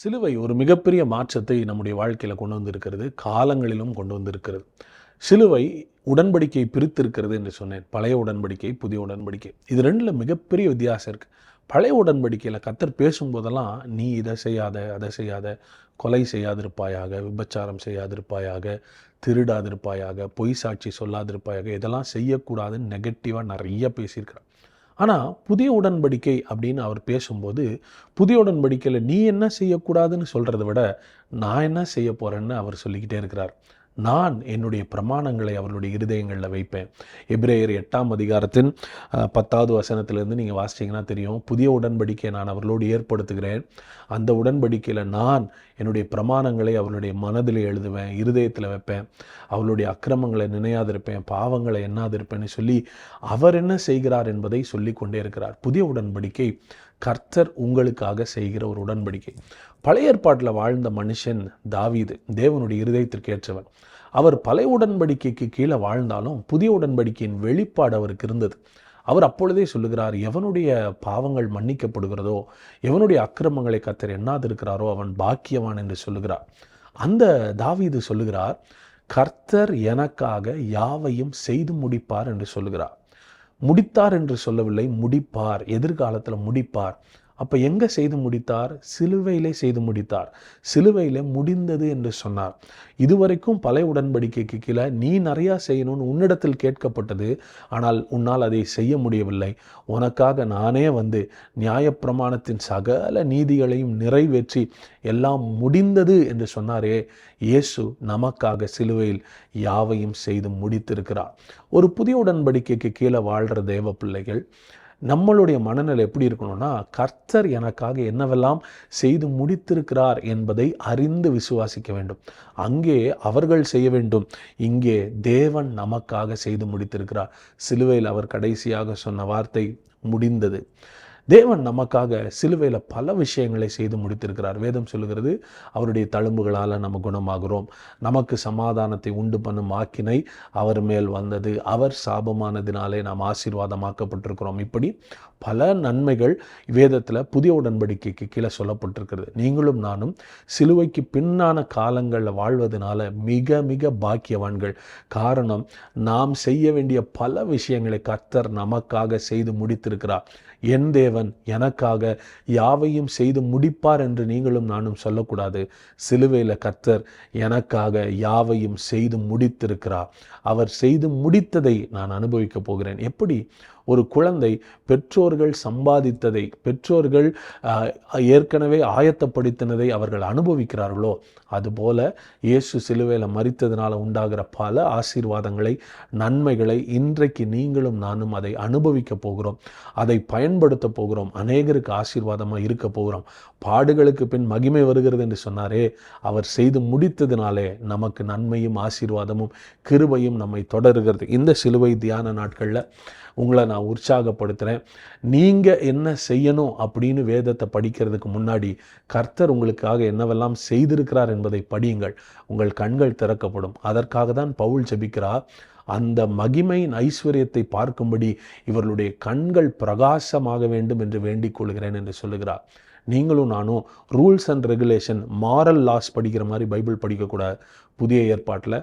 சிலுவை ஒரு மிகப்பெரிய மாற்றத்தை நம்முடைய வாழ்க்கையில் கொண்டு வந்திருக்கிறது காலங்களிலும் கொண்டு வந்திருக்கிறது. சிலுவை உடன்படிக்கை பிரித்திருக்கிறது என்று சொன்னேன். பழைய உடன்படிக்கை புதிய உடன்படிக்கை. இது ரெண்டில் மிகப்பெரிய வித்தியாசம் இருக்குது பழைய உடன்படிக்கையில் கத்தர் பேசும்போதெல்லாம் நீ இதை செய்யாத அதை செய்யாத. கொலை செய்யாதிருப்பாயாக விபச்சாரம் செய்யாதிருப்பாயாக திருடாதிருப்பாயாக பொய் சாட்சி சொல்லாதிருப்பாயாக இதெல்லாம் செய்யக்கூடாதுன்னு நெகட்டிவாக நிறைய பேசியிருக்கிறார். ஆனால் புதிய உடன்படிக்கை அப்படின்னு அவர் பேசும்போது புதிய உடன்படிக்கையில் நீ என்ன செய்யக்கூடாதுன்னு சொல்கிறத விட நான் என்ன செய்ய போகிறேன்னு அவர் சொல்லிக்கிட்டே இருக்கிறார். நான் என்னுடைய பிரமாணங்களை அவர்களுடைய இருதயங்களில் வைப்பேன். எப்ரேயர் எட்டாம் அதிகாரத்தின் பத்தாவது வசனத்திலிருந்து நீங்கள் வாசிச்சீங்கன்னா தெரியும். புதிய உடன்படிக்கையை நான் அவர்களோடு ஏற்படுத்துகிறேன். அந்த உடன்படிக்கையில் நான் என்னுடைய பிரமாணங்களை அவர்களுடைய மனதில் எழுதுவேன் இருதயத்தில் வைப்பேன். அவர்களுடைய அக்கிரமங்களை நினையாதிருப்பேன் பாவங்களை எண்ணாதிருப்பேன்னு சொல்லி அவர் என்ன செய்கிறார் என்பதை சொல்லி கொண்டே இருக்கிறார். புதிய உடன்படிக்கை கர்த்தர் உங்களுக்காக செய்கிற ஒரு உடன்படிக்கை. பழைய ஏற்பாட்டில் வாழ்ந்த மனுஷன் தாவீது தேவனுடைய இருதயத்திற்கு ஏற்றவன். அவர் பழைய உடன்படிக்கைக்கு கீழே வாழ்ந்தாலும் புதிய உடன்படிக்கையின் வெளிப்பாடு அவருக்கு இருந்தது. அவர் அப்பொழுதே சொல்லுகிறார் எவனுடைய பாவங்கள் மன்னிக்கப்படுகிறதோ எவனுடைய அக்கிரமங்களை கத்தர் எண்ணாதிருக்கிறாரோ அவன் பாக்கியவான் என்று சொல்லுகிறார். அந்த தாவீது சொல்லுகிறார் கர்த்தர் எனக்காக யாவையும் செய்து முடிப்பார் என்று சொல்லுகிறார். முடித்தார் என்று சொல்லவில்லை முடிப்பார். எதிர்காலத்தில் முடிப்பார் அப்போ எங்கே செய்து முடித்தார்? சிலுவையிலே செய்து முடித்தார். சிலுவையில் முடிந்தது என்று சொன்னார். இதுவரைக்கும் பழைய உடன்படிக்கைக்கு கீழே நீ நிறையா செய்யணும்னு உன்னிடத்தில் கேட்கப்பட்டது. ஆனால் உன்னால் அதை செய்ய முடியவில்லை. உனக்காக நானே வந்து நியாயப்பிரமாணத்தின் சகல நீதிகளையும் நிறைவேற்றி எல்லாம் முடிந்தது என்று சொன்னாரே. இயேசு நமக்காக சிலுவையில் யாவையும் செய்து முடித்திருக்கிறார். ஒரு புதிய உடன்படிக்கைக்கு கீழே வாழ்கிற தேவ பிள்ளைகள் நம்மளுடைய மனநிலை எப்படி இருக்கணும்னா கர்த்தர் எனக்காக என்னவெல்லாம் செய்து முடித்திருக்கிறார் என்பதை அறிந்து விசுவாசிக்க வேண்டும். அங்கே அவர்கள் செய்ய வேண்டும். இங்கே தேவன் நமக்காக செய்து முடித்திருக்கிறார். சிலுவையில் அவர் கடைசியாக சொன்ன வார்த்தை முடிந்தது. தேவன் நமக்காக சிலுவையில் பல விஷயங்களை செய்து முடித்திருக்கிறார். வேதம் சொல்லுகிறது அவருடைய தழும்புகளால் நம்ம குணமாகிறோம். நமக்கு சமாதானத்தை உண்டு பண்ணும் ஆக்கினை அவர் மேல் வந்தது. அவர் சாபமானதினாலே நாம் ஆசீர்வாதமாக்கப்பட்டிருக்கிறோம். இப்படி பல நன்மைகள் வேதத்தில் புதிய உடன்படிக்கைக்கு கீழே சொல்லப்பட்டிருக்கிறது. நீங்களும் நானும் சிலுவைக்கு பின்னான காலங்களில் வாழ்வதனால மிக மிக பாக்கியவான்கள். காரணம் நாம் செய்ய வேண்டிய பல விஷயங்களை கர்த்தர் நமக்காக செய்து முடித்திருக்கிறார். என் தேவன் எனக்காக யாவையும் செய்து முடிப்பார் என்று நீங்களும் நானும் சொல்லக்கூடாது. சிலுவையில் கர்த்தர் எனக்காக யாவையும் செய்து முடித்திருக்கிறார். அவர் செய்து முடித்ததை நான் அனுபவிக்கப் போகிறேன். எப்படி? ஒரு குழந்தை பெற்றோர்கள் சம்பாதித்ததை பெற்றோர்கள் ஏற்கனவே ஆயத்தப்படுத்தினதை அவர்கள் அனுபவிக்கிறார்களோ அதுபோல இயேசு சிலுவையில் மறித்ததினால உண்டாகிற பல ஆசீர்வாதங்களை நன்மைகளை இன்றைக்கு நீங்களும் நானும் அதை அனுபவிக்க போகிறோம். அதை பயன்படுத்த போகிறோம். அநேகருக்கு ஆசீர்வாதமாக இருக்க போகிறோம். பாடுகளுக்கு பின் மகிமை வருகிறது என்று சொன்னாரே. அவர் செய்து முடித்ததினாலே நமக்கு நன்மையும் ஆசீர்வாதமும் கிருபையும் நம்மை தொடருகிறது. இந்த சிலுவை தியான நாட்களில் உங்களை நான் உற்சாகப்படுத்துகிறேன் நீங்கள் என்ன செய்யணும் அப்படின்னு வேதத்தை படிக்கிறதுக்கு முன்னாடி கர்த்தர் உங்களுக்காக என்னவெல்லாம் செய்திருக்கிறார் என்பதை படியுங்கள். உங்கள் கண்கள் திறக்கப்படும். அதற்காக தான் பவுல் ஜெபிக்கிறார். அந்த மகிமையின் ஐஸ்வர்யத்தை பார்க்கும்படி இவர்களுடைய கண்கள் பிரகாசமாக வேண்டும் என்று வேண்டிக் கொள்கிறேன் என்று சொல்லுகிறார். நீங்களும் நானும் rules and regulation moral laws படிக்கிற மாதிரி பைபிள் படிக்கக்கூடாது புதிய ஏற்பாட்டில்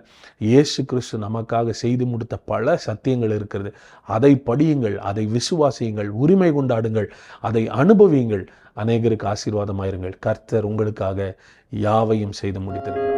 இயேசு கிறிஸ்து நமக்காக செய்து முடித்த பல சத்தியங்கள் இருக்கிறது. அதை படியுங்கள் அதை விசுவாசியுங்கள் உரிமை கொண்டாடுங்கள் அதை அனுபவியுங்கள். அநேகருக்கு ஆசீர்வாதமாயிருங்கள். கர்த்தர் உங்களுக்காக யாவையும் செய்து முடித்திருக்கிறார்.